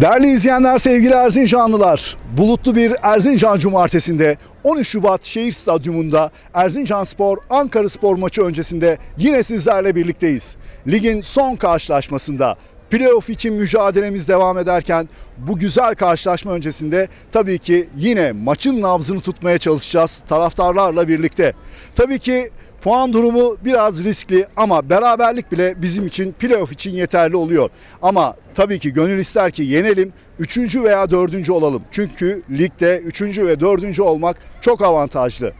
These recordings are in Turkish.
Değerli izleyenler, sevgili Erzincanlılar, bulutlu bir Erzincan Cumartesi'nde 13 Şubat Şehir Stadyumunda Erzincan Spor Ankara Spor maçı öncesinde yine sizlerle birlikteyiz. Ligin son karşılaşmasında playoff için mücadelemiz devam ederken bu güzel karşılaşma öncesinde tabii ki yine maçın nabzını tutmaya çalışacağız taraftarlarla birlikte. Tabii ki Puan durumu biraz riskli ama beraberlik bile bizim için playoff için yeterli oluyor. Ama tabii ki gönül ister ki yenelim, üçüncü veya dördüncü olalım. Çünkü ligde üçüncü ve dördüncü olmak çok avantajlı.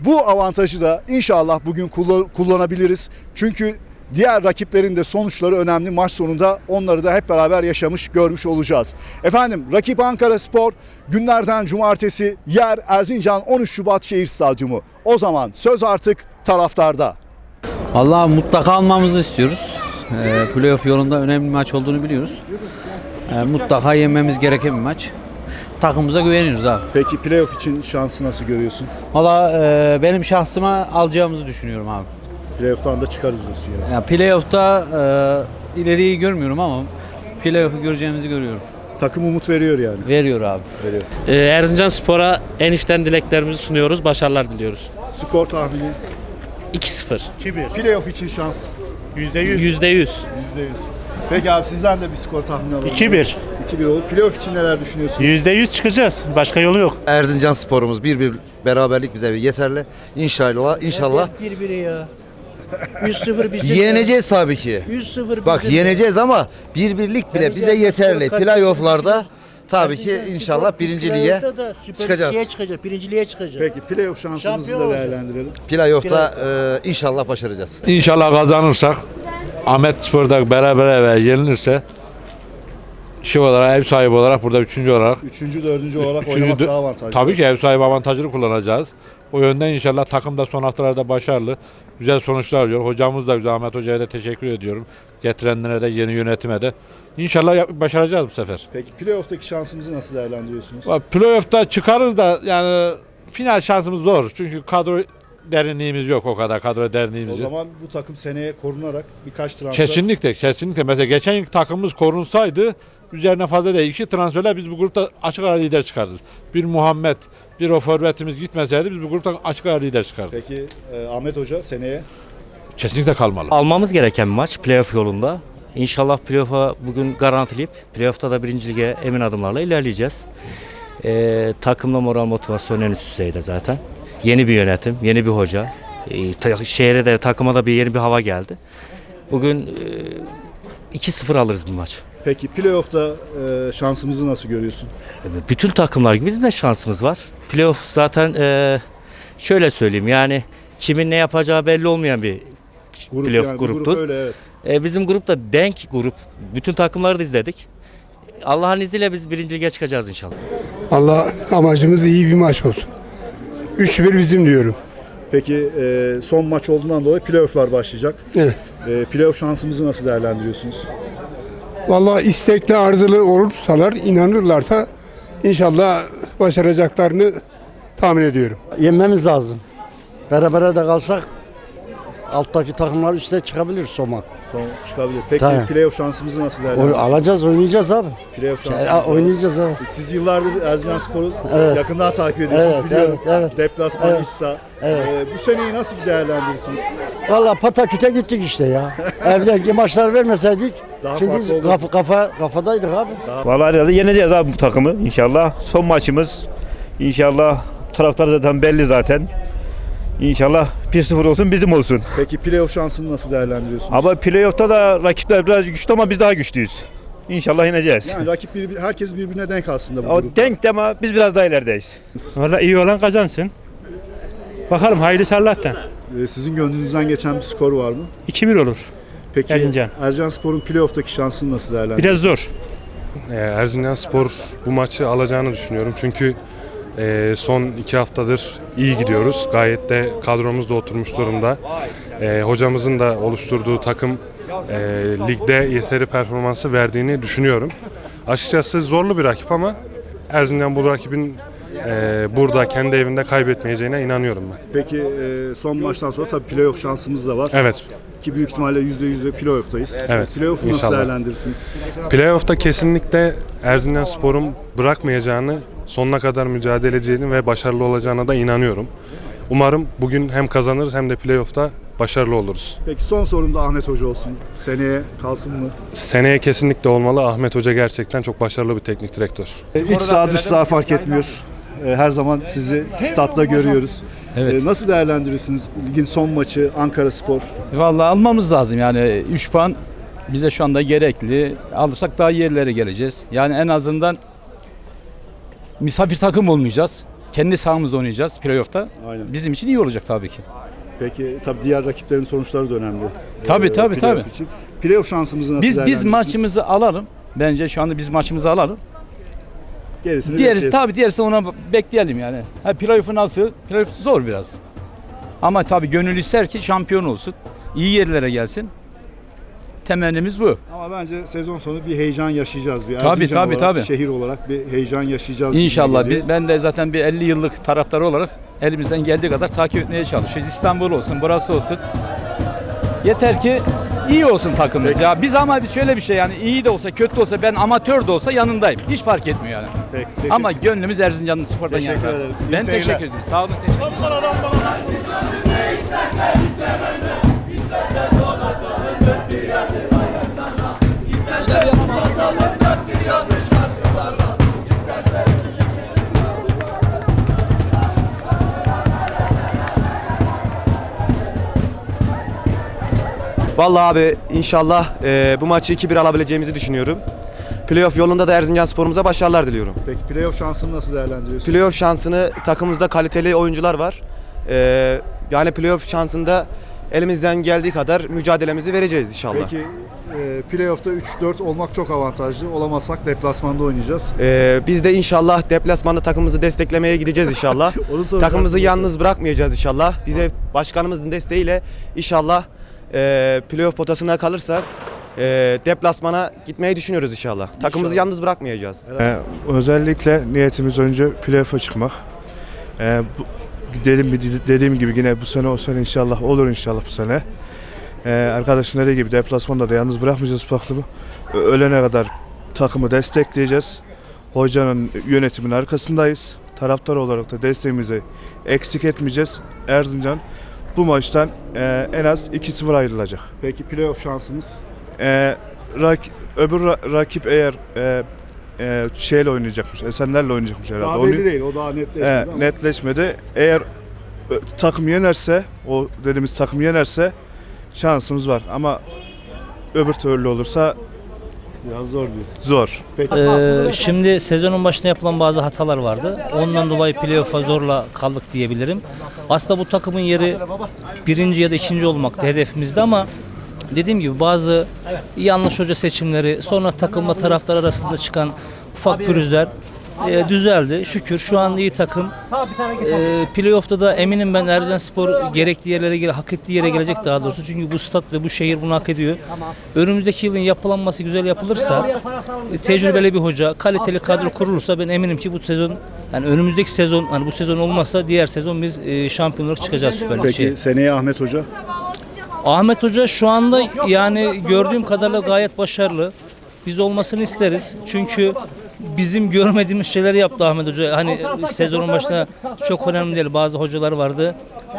Bu avantajı da inşallah bugün kullan- kullanabiliriz. Çünkü diğer rakiplerin de sonuçları önemli. Maç sonunda onları da hep beraber yaşamış, görmüş olacağız. Efendim rakip Ankara Spor günlerden cumartesi yer Erzincan 13 Şubat Şehir Stadyumu. O zaman söz artık taraftarda. Allah mutlaka almamızı istiyoruz. Ee, playoff yolunda önemli bir maç olduğunu biliyoruz. Ee, mutlaka yenmemiz gereken bir maç. Takımımıza güveniyoruz abi. Peki playoff için şansı nasıl görüyorsun? Valla e, benim şahsıma alacağımızı düşünüyorum abi. Playoff'tan da çıkarız diyorsun yani. Ya playoff'ta e, ileriyi görmüyorum ama playoff'u göreceğimizi görüyorum. Takım umut veriyor yani. Veriyor abi. Veriyor. Ee, Erzincan Spor'a en içten dileklerimizi sunuyoruz. Başarılar diliyoruz. Skor tahmini 2-0. playoff için şans %100. %100. Peki abi sizden de bir skor tahmini alalım. 2-1. 2-1 olur. Playoff için neler düşünüyorsun? %100 çıkacağız. Başka yolu yok. Erzincan sporumuz bir bir beraberlik bize yeterli. İnşallah inşallah Birbiri ya. 100-0 bizde. yeneceğiz tabii ki. 100-0 Bak bizde. yeneceğiz ama bir birlik bile bize yeterli. Playoff'larda tabii ki inşallah birinci lige Playoff'ta da Süper çıkacağız. Lig'e çıkacak. Birinciliğe çıkacak. Peki playoff şansımızı Şampiyon da değerlendirelim. playoff'ta e, inşallah başaracağız. İnşallah kazanırsak Ahmet Spor'da beraber ve yenilirse şey olarak ev sahibi olarak burada üçüncü olarak Üçüncü, dördüncü olarak üçüncü oynamak dö- daha avantajlı. tabii ki ev sahibi avantajını kullanacağız. O yönden inşallah takım da son haftalarda başarılı. Güzel sonuçlar alıyor. Hocamız da güzel. Ahmet Hoca'ya da teşekkür ediyorum. Getirenlere de yeni yönetime de. İnşallah yap- başaracağız bu sefer. Peki playoff'taki şansımızı nasıl değerlendiriyorsunuz? Playoff'ta çıkarız da yani final şansımız zor. Çünkü kadro derinliğimiz yok o kadar. Kadro O derinliğimiz yok. zaman bu takım seneye korunarak birkaç transfer... Kesinlikle, kesinlikle. Mesela geçen yıl takımımız korunsaydı üzerine fazla değil. iki transferler biz bu grupta açık ara lider çıkardık. Bir Muhammed, bir o forvetimiz gitmeseydi biz bu gruptan açık ara lider çıkardık. Peki e, Ahmet Hoca seneye Kesinlikle kalmalı. Almamız gereken maç playoff yolunda. İnşallah playoff'a bugün garantileyip playoff'ta da birinci lige emin adımlarla ilerleyeceğiz. Ee, takımla moral motivasyon en üst düzeyde zaten. Yeni bir yönetim, yeni bir hoca. Ta- şehre de takıma da bir yeni bir hava geldi. Bugün e, 2-0 alırız bu maç. Peki playoff'ta e, şansımızı nasıl görüyorsun? Bütün takımlar gibi bizim de şansımız var. Playoff zaten e, şöyle söyleyeyim yani kimin ne yapacağı belli olmayan bir playoff yani, gruptur. grup öyle evet. E, bizim grupta denk grup. Bütün takımları da izledik. Allah'ın izniyle biz birinci lige çıkacağız inşallah. Allah amacımız iyi bir maç olsun. 3-1 bizim diyorum. Peki e, son maç olduğundan dolayı playoff'lar başlayacak. Evet. E, playoff şansımızı nasıl değerlendiriyorsunuz? Vallahi istekli arzulı olursalar, inanırlarsa inşallah başaracaklarını tahmin ediyorum. Yenmemiz lazım. Berabere de kalsak alttaki takımlar üste çıkabilir Soma. Son çıkabilir. Peki Tabii. playoff şansımızı nasıl değerlendiriyorsunuz? alacağız, oynayacağız abi. Playoff Ya, şansımızı. oynayacağız abi. Siz yıllardır Erzincan Spor'u Evet. yakından takip ediyorsunuz Evet, biliyorum. evet, evet. Deplasman Evet. İhsa. Evet. E, bu seneyi nasıl değerlendirirsiniz? Valla pataküte gittik işte ya. Evdeki maçlar vermeseydik Daha farklı şimdi olurdu. kafa, kafa, kafadaydık abi. Vallahi herhalde yeneceğiz abi bu takımı inşallah. Son maçımız. İnşallah taraftar zaten belli zaten. İnşallah 1-0 olsun bizim olsun. Peki playoff şansını nasıl değerlendiriyorsunuz? Ama playoff'ta da rakipler biraz güçlü ama biz daha güçlüyüz. İnşallah yeneceğiz. Yani rakip bir, herkes birbirine denk aslında bu O grupta. denk de ama biz biraz daha ilerideyiz. Valla iyi olan kazansın. Bakalım hayırlısı Allah'tan. E, sizin gönlünüzden geçen bir skor var mı? 2-1 olur. Peki Erzincan. Erzincan Spor'un playoff'taki şansını nasıl değerlendiriyorsunuz? Biraz zor. Ee, Erzincan Spor bu maçı alacağını düşünüyorum. Çünkü e, son iki haftadır iyi gidiyoruz. Gayet de kadromuz da oturmuş durumda. E, hocamızın da oluşturduğu takım e, ligde yeteri performansı verdiğini düşünüyorum. Açıkçası zorlu bir rakip ama Erzincan bu rakibin e, burada kendi evinde kaybetmeyeceğine inanıyorum ben. Peki e, son maçtan sonra tabii playoff şansımız da var. Evet. Ki büyük ihtimalle %100 de playoff'tayız. Evet, Playoff'u nasıl değerlendirirsiniz? Playoff'ta kesinlikle Erzincan Spor'un bırakmayacağını, sonuna kadar mücadele edeceğini ve başarılı olacağına da inanıyorum. Umarım bugün hem kazanırız hem de playoff'ta başarılı oluruz. Peki son sorum da Ahmet Hoca olsun. Seneye kalsın mı? Seneye kesinlikle olmalı. Ahmet Hoca gerçekten çok başarılı bir teknik direktör. İç saha dış saha fark etmiyor. E, Her zaman sizi statta görüyoruz. Evet. E, Nasıl değerlendirirsiniz ligin son maçı Ankara Spor? Vallahi almamız lazım yani 3 puan bize şu anda gerekli. Alırsak daha iyi yerlere geleceğiz. Yani en azından misafir takım olmayacağız. Kendi sahamızda oynayacağız playoff'ta. Aynen. Bizim için iyi olacak tabii ki. Peki tabii diğer rakiplerin sonuçları da önemli. Tabii, E, tabii, tabii. Için. Playoff şansımızı nasıl Biz biz maçımızı alalım. Bence şu anda biz maçımızı alalım. Gerisini Diğerisi tabii diğerisi ona bekleyelim yani. Ha playoff'u nasıl? Playoff zor biraz. Ama tabii gönül ister ki şampiyon olsun. İyi yerlere gelsin. Temennimiz bu. Ama bence sezon sonu bir heyecan yaşayacağız. Bir Tabii, Erzincan tabii, olarak, tabii. şehir olarak bir heyecan yaşayacağız. İnşallah biz, ben de zaten bir 50 yıllık taraftarı olarak elimizden geldiği kadar takip etmeye çalışıyoruz. İstanbul olsun, burası olsun. Yeter ki iyi olsun takımımız. Ya biz ama bir şöyle bir şey yani iyi de olsa kötü de olsa ben amatör de olsa yanındayım. Hiç fark etmiyor yani. Peki, teşekkür- Ama gönlümüz Erzincanlı Spor'dan Teşekkür yana. ederim. İyi Ben teşekkür ederim. Sağ olun. Teşekkür ederim. Vallahi abi inşallah e, bu maçı 2-1 alabileceğimizi düşünüyorum. Playoff yolunda da Erzincan sporumuza başarılar diliyorum. Peki playoff şansını nasıl değerlendiriyorsun? Playoff şansını takımımızda kaliteli oyuncular var. E, yani playoff şansında elimizden geldiği kadar mücadelemizi vereceğiz inşallah. Peki e, playoff'ta 3-4 olmak çok avantajlı. Olamazsak deplasmanda oynayacağız. E, biz de inşallah deplasmanda takımımızı desteklemeye gideceğiz inşallah. Takımımızı yalnız bırakmayacağız inşallah. Bize başkanımızın desteğiyle inşallah e, playoff potasına kalırsak e, deplasmana gitmeyi düşünüyoruz inşallah. Takımımızı yalnız bırakmayacağız. Ee, özellikle niyetimiz önce playoff'a çıkmak. Ee, bu, dedim, dediğim gibi yine bu sene o sene inşallah olur inşallah bu sene. Ee, arkadaşın dediği gibi deplasmanda da yalnız bırakmayacağız takımı. Ölene kadar takımı destekleyeceğiz. Hocanın yönetimin arkasındayız. Taraftar olarak da desteğimizi eksik etmeyeceğiz. Erzincan bu maçtan e, en az 2-0 ayrılacak. Peki playoff şansımız? Ee, rak- öbür ra- rakip eğer e, e, şeyle oynayacakmış, Esenler'le oynayacakmış herhalde. Daha Onu- belli değil. O daha netleşmedi e, ama. netleşmedi. Eğer e, takım yenerse, o dediğimiz takım yenerse şansımız var. Ama öbür türlü olursa Biraz zor diyorsun. zor. Peki. Ee, şimdi sezonun başında yapılan bazı hatalar vardı. Ondan dolayı playoff'a zorla kaldık diyebilirim. Aslında bu takımın yeri birinci ya da ikinci olmaktı hedefimizde ama dediğim gibi bazı yanlış hoca seçimleri, sonra takımla taraftar arasında çıkan ufak pürüzler e, düzeldi. Şükür şu an iyi takım. E, playoff'ta da eminim ben Ercan Spor gerektiği yerlere gele, hak ettiği yere gelecek daha doğrusu. Çünkü bu stat ve bu şehir bunu hak ediyor. Önümüzdeki yılın yapılanması güzel yapılırsa, e, tecrübeli bir hoca, kaliteli kadro kurulursa ben eminim ki bu sezon yani önümüzdeki sezon hani bu sezon olmazsa diğer sezon biz e, şampiyonluk çıkacağız Süper Lig'e. Peki seneye Ahmet Hoca? Ahmet Hoca şu anda yani gördüğüm kadarıyla gayet başarılı. Biz olmasını isteriz. Çünkü bizim görmediğimiz şeyler yaptı Ahmet Hoca. Hani sezonun başında çok önemli değil. Bazı hocalar vardı.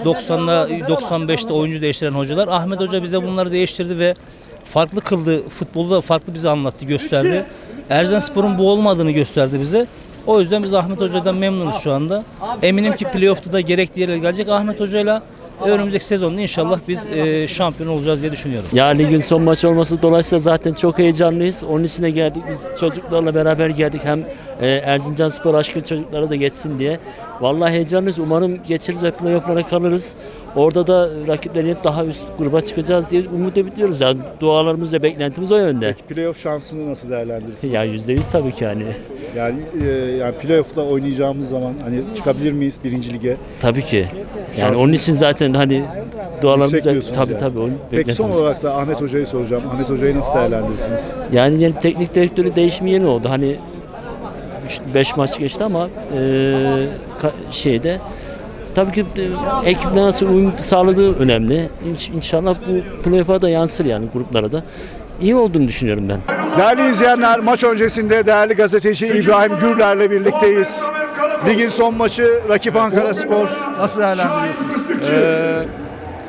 90'da 95'te oyuncu değiştiren hocalar. Ahmet Hoca bize bunları değiştirdi ve farklı kıldı. Futbolu da farklı bize anlattı, gösterdi. Erzen Spor'un bu olmadığını gösterdi bize. O yüzden biz Ahmet Hoca'dan memnunuz şu anda. Eminim ki playoff'ta da gerektiği yere gelecek. Ahmet Hoca'yla önümüzdeki sezonda inşallah biz e, şampiyon olacağız diye düşünüyorum. Ya ligin son maçı olması dolayısıyla zaten çok heyecanlıyız. Onun için de geldik. Biz çocuklarla beraber geldik. Hem e, Erzincan Spor aşkı çocuklara da geçsin diye. Vallahi heyecanlıyız. Umarım geçeriz ve playoff'lara kalırız. Orada da rakiplerin hep daha üst gruba çıkacağız diye umut ediyoruz. Yani dualarımız ve beklentimiz o yönde. Peki playoff şansını nasıl değerlendirirsiniz? Ya yüzde yüz tabii ki yani. Yani, e, yani playoff'ta oynayacağımız zaman hani çıkabilir miyiz birinci lige? Tabii ki. Yani Şansımız- onun için zaten hani dualarımız tabii yani. tabii. onun Peki son olarak da Ahmet Hoca'yı soracağım. Ahmet Hoca'yı nasıl değerlendirirsiniz? Yani yeni teknik direktörü değişimi yeni oldu. Hani 5 maç geçti ama e, şeyde tabii ki e, ekiple nasıl uyum sağladığı önemli. İnş- İnşallah bu playoff'a da yansır yani gruplara da. İyi olduğunu düşünüyorum ben. Değerli izleyenler maç öncesinde değerli gazeteci İbrahim Gürler'le birlikteyiz. Ligin son maçı rakip Ankara Spor. Nasıl değerlendiriyorsunuz? Ee,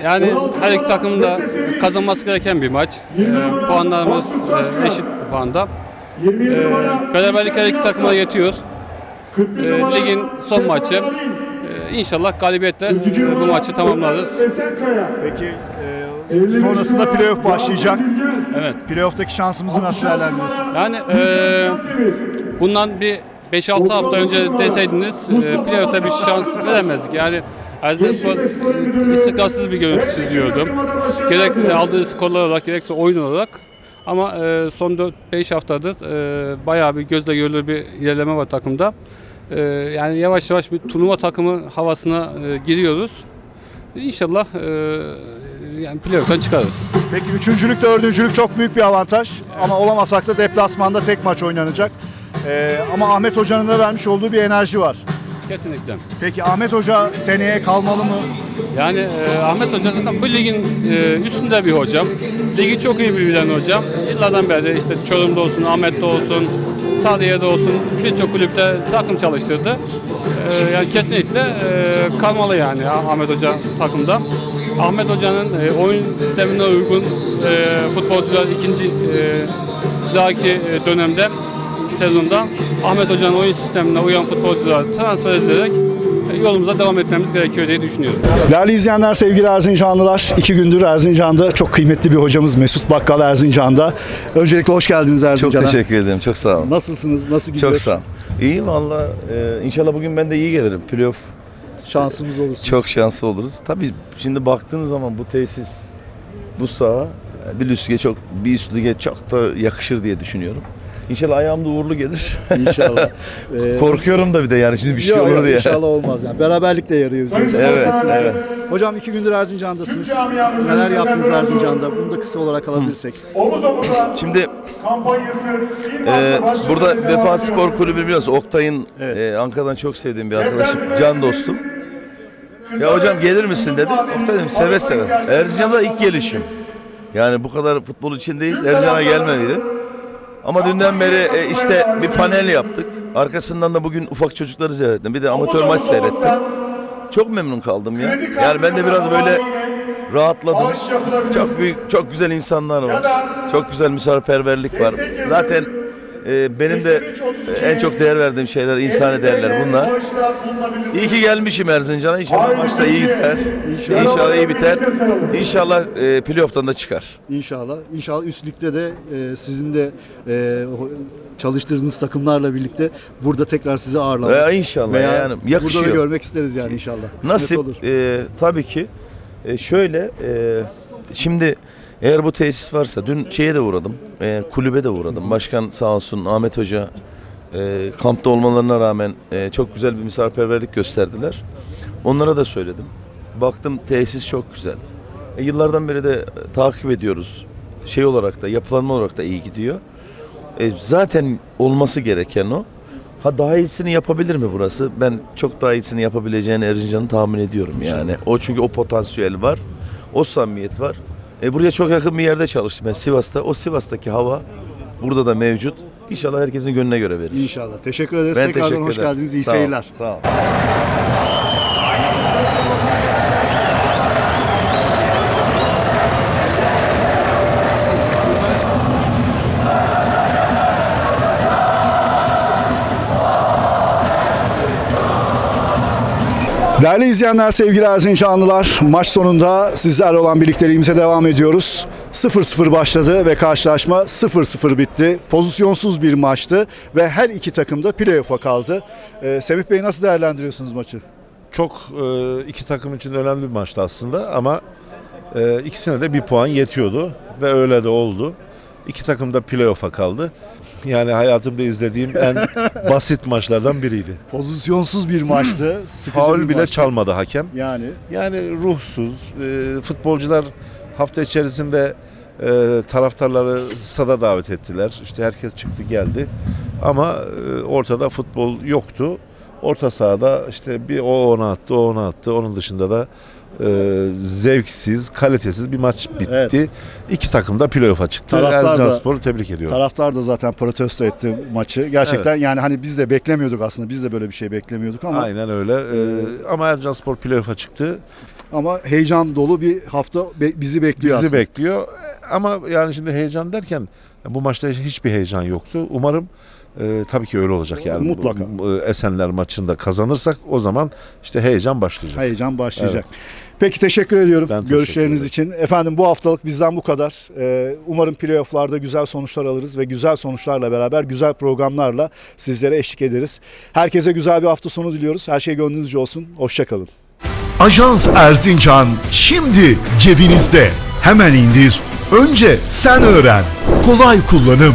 yani her iki takımın da kazanması gereken bir maç. Ee, puanlarımız e, eşit bu puanda. Ee, beraberlik her iki takıma yetiyor. Ee, ligin son maçı. Ee, inşallah galibiyetle e, bu maçı tamamlarız. Peki e, sonrasında playoff başlayacak. Evet. Playoff'taki şansımızı nasıl değerlendiriyorsun? Yani e, bundan bir 5-6 hafta önce deseydiniz e, playoff'ta bir şans veremezdik. Yani Erzinspor e, istikrarsız bir görüntü çiziyordu. Gerek aldığı skorlar olarak gerekse oyun olarak. Ama e, son 4-5 haftadır e, bayağı bir gözle görülür bir ilerleme var takımda. E, yani yavaş yavaş bir turnuva takımı havasına e, giriyoruz. İnşallah yani playoff'tan çıkarız. Peki üçüncülük, dördüncülük çok büyük bir avantaj. Ama olamasak da deplasmanda tek maç oynanacak. Ama Ahmet Hoca'nın da vermiş olduğu bir enerji var. Kesinlikle. Peki Ahmet Hoca seneye kalmalı mı? Yani e, Ahmet Hoca zaten bu ligin e, üstünde bir hocam. Ligi çok iyi bilen hocam. Yıllardan beri işte Çorum'da olsun, Ahmet'te olsun, Sadiye'de olsun birçok kulüpte takım çalıştırdı. E, yani kesinlikle e, kalmalı yani Ahmet Hoca takımda. Ahmet Hoca'nın e, oyun sistemine uygun e, futbolcular ikinci e, dahaki e, dönemde sezonda Ahmet Hoca'nın oyun sistemine uyan futbolcular transfer edilerek e, yolumuza devam etmemiz gerekiyor diye düşünüyorum. Değerli izleyenler, sevgili Erzincanlılar. iki gündür Erzincan'da çok kıymetli bir hocamız Mesut Bakkal Erzincan'da. Öncelikle hoş geldiniz Çok Erzincan'a. teşekkür ederim. Çok sağ olun. Nasılsınız? Nasıl gidiyor? Çok sağ ol. İyi valla. e, inşallah bugün ben de iyi gelirim. Playoff Şansımız olursun. çok şanslı oluruz. Tabii şimdi baktığınız zaman bu tesis, bu saha bir üst lige çok bir üst lige çok da yakışır diye düşünüyorum. İnşallah ayağımda uğurlu gelir. İnşallah. Ee, Korkuyorum da bir de yani şimdi bir şey Yok, olur yok, diye. İnşallah olmaz yani. Beraberlikle yarıyoruz. Evet, evet. Hocam iki gündür Erzincan'dasınız. Neler yaptınız Erzincan'da? Bunu da kısa olarak alabilirsek. Şimdi e, burada Vefa Spor Kulübü biliyorsun Oktay'ın e, Ankara'dan çok sevdiğim bir arkadaşım, can dostum. Ya hocam gelir misin dedi. Oktay dedim seve seve. Erzincan'da ilk gelişim. Yani bu kadar futbol içindeyiz. Erzincan'a gelmediydim. Ama dünden beri e, işte bir panel yaptık. Arkasından da bugün ufak çocukları seyrettim. Bir de amatör maç seyrettim. Çok memnun kaldım ya. Yani ben de biraz böyle rahatladım. Çok büyük, çok güzel insanlar var. Çok güzel misafirperverlik var. Zaten e, benim de en çok değer verdiğim şeyler insani değerler bunlar. İyi ki gelmişim Erzincan'a. İnşallah maçta iyi gider. İnşallah iyi biter. İnşallah e, playoff'tan da çıkar. İnşallah. İnşallah üst ligde de e, sizin de e, çalıştırdığınız takımlarla birlikte burada tekrar sizi ağırlamak. E, inşallah Veya yani Burada yakışıyor. da görmek isteriz yani inşallah. Kısmet Nasip olur. e, tabii ki. E, şöyle e, şimdi eğer bu tesis varsa dün şeye de uğradım. E, kulübe de uğradım. Başkan sağ olsun Ahmet Hoca e, kampta olmalarına rağmen e, çok güzel bir misafirperverlik gösterdiler. Onlara da söyledim. Baktım tesis çok güzel. E, yıllardan beri de takip ediyoruz. Şey olarak da yapılanma olarak da iyi gidiyor. E, zaten olması gereken o. Ha daha iyisini yapabilir mi burası? Ben çok daha iyisini yapabileceğini Erzincan'ı tahmin ediyorum yani. O çünkü o potansiyel var. O samimiyet var. E buraya çok yakın bir yerde çalıştım ben Sivas'ta. O Sivas'taki hava burada da mevcut. İnşallah herkesin gönlüne göre verir. İnşallah. Teşekkür ederiz. Ben Tekrardan teşekkür hoş ederim. geldiniz. İyi Sağ ol, seyirler. Sağ ol. Değerli izleyenler, sevgili Erzincanlılar, maç sonunda sizlerle olan birlikteliğimize devam ediyoruz. 0-0 başladı ve karşılaşma 0-0 bitti. Pozisyonsuz bir maçtı ve her iki takım da playoff'a kaldı. Ee, Semih Bey nasıl değerlendiriyorsunuz maçı? Çok e, iki takım için önemli bir maçtı aslında ama e, ikisine de bir puan yetiyordu ve öyle de oldu. İki takım da playoff'a kaldı. Yani hayatımda izlediğim en basit maçlardan biriydi. Pozisyonsuz bir maçtı. sıkıcı Faul bile maçtı. çalmadı hakem. Yani Yani ruhsuz. e, futbolcular hafta içerisinde E, taraftarları stada davet ettiler. İşte herkes çıktı geldi. Ama e, ortada futbol yoktu. Orta sahada işte bir o ona attı, o ona attı. Onun dışında da e, zevksiz, kalitesiz bir maç bitti. Evet. İki takım da playoff'a çıktı. Erzincanspor'u tebrik ediyorum. Taraftar da zaten protesto etti maçı. Gerçekten yani hani biz de beklemiyorduk aslında. Biz de böyle bir şey beklemiyorduk ama Aynen öyle. Ee, ama Erzincanspor playoff'a çıktı. ama heyecan dolu bir hafta be- bizi bekliyor Bizi aslında. bekliyor. Ama yani şimdi heyecan derken bu maçta hiçbir heyecan yoktu. Umarım e, tabii ki öyle olacak yani. Mutlaka. Bu- bu Esenler maçında kazanırsak o zaman işte heyecan başlayacak. Heyecan başlayacak. Peki teşekkür ediyorum Ben teşekkür görüşleriniz için. Efendim bu haftalık bizden bu kadar. Ee, umarım playofflarda güzel sonuçlar alırız ve güzel sonuçlarla beraber güzel programlarla sizlere eşlik ederiz. Herkese güzel bir hafta sonu diliyoruz. Her şey gönlünüzce olsun. Hoşçakalın. Ajans Erzincan şimdi cebinizde. Hemen indir. Önce sen öğren. Kolay kullanım.